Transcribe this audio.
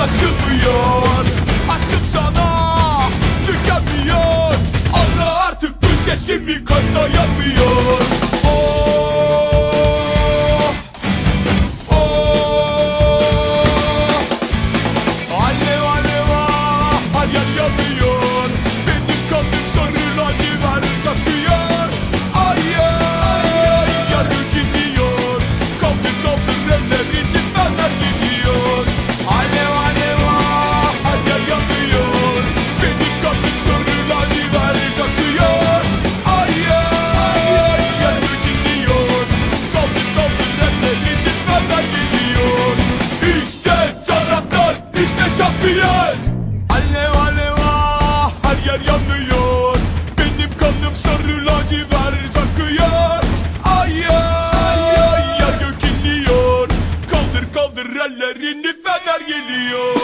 anlaşılmıyor Aşkım sana tükenmiyor. Anla artık bu sesimi katlayamıyor yer yanmıyor Benim kanım sarı lacivert akıyor. Ay ay ay yer gök inliyor Kaldır kaldır ellerini fener geliyor.